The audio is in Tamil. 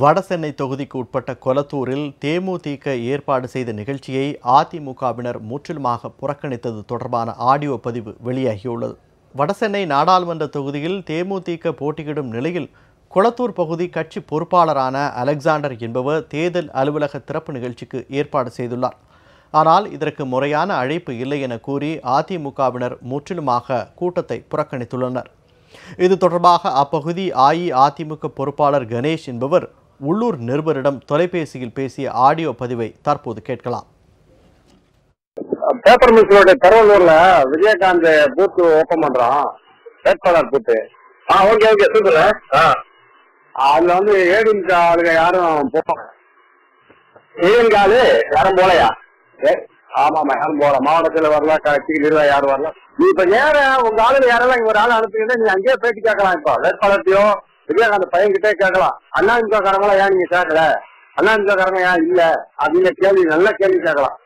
வடசென்னை தொகுதிக்கு உட்பட்ட கொலத்தூரில் தேமுதிக ஏற்பாடு செய்த நிகழ்ச்சியை அதிமுகவினர் முற்றிலுமாக புறக்கணித்தது தொடர்பான ஆடியோ பதிவு வெளியாகியுள்ளது. வடசென்னை நாடாளுமன்ற தொகுதியில் தேமுதிக போட்டியிடும் நிலையில் கொளத்தூர் பகுதி கட்சி பொறுப்பாளரான அலெக்சாண்டர் என்பவர் தேர்தல் அலுவலக திறப்பு நிகழ்ச்சிக்கு ஏற்பாடு செய்துள்ளார். ஆனால் இதற்கு முறையான அழைப்பு இல்லை என கூறி அதிமுகவினர் முற்றிலுமாக கூட்டத்தை புறக்கணித்துள்ளனர். இது தொடர்பாக அப்பகுதி அஇஅதிமுக பொறுப்பாளர் கணேஷ் என்பவர் உள்ளூர் நிருபரிடம் தொலைபேசியில் பேசிய ஆடியோ பதிவை தற்போது கேட்கலாம். பேப்பர் மில்ஸோட திருவள்ளூர்ல விஜயகாந்த் பூத்து ஓபன் பண்றான். வேட்பாளர் பூத்து ஆ ஓகே ஓகே சொல்லுங்க அதுல வந்து ஏடிஎம்கே ஆளுங்க யாரும் போக ஏடிஎம்கே ஆளு யாரும் போலையா ஆமா ஆமாமா யாரும் போல மாவட்டத்துல வரல கட்சிக்கு நிர்வாகம் யாரும் வரல. நீ இப்ப நேர உங்க ஆளுங்க யாரெல்லாம் இங்க ஒரு ஆள் அனுப்புறீங்கன்னா நீ அங்கேயே பேட்டி கேட்கலாம் இப்போ. வேட்பாளர்த்தையோ விஜயகாந்த் பையன் கிட்டே கேட்கலாம். அண்ணா காரங்களா ஏன் நீங்க கேட்கல? அண்ணா காரங்க ஏன் இல்ல? அப்படின்னு கேள்வி நல்ல கேள்வி கேட்கலாம்.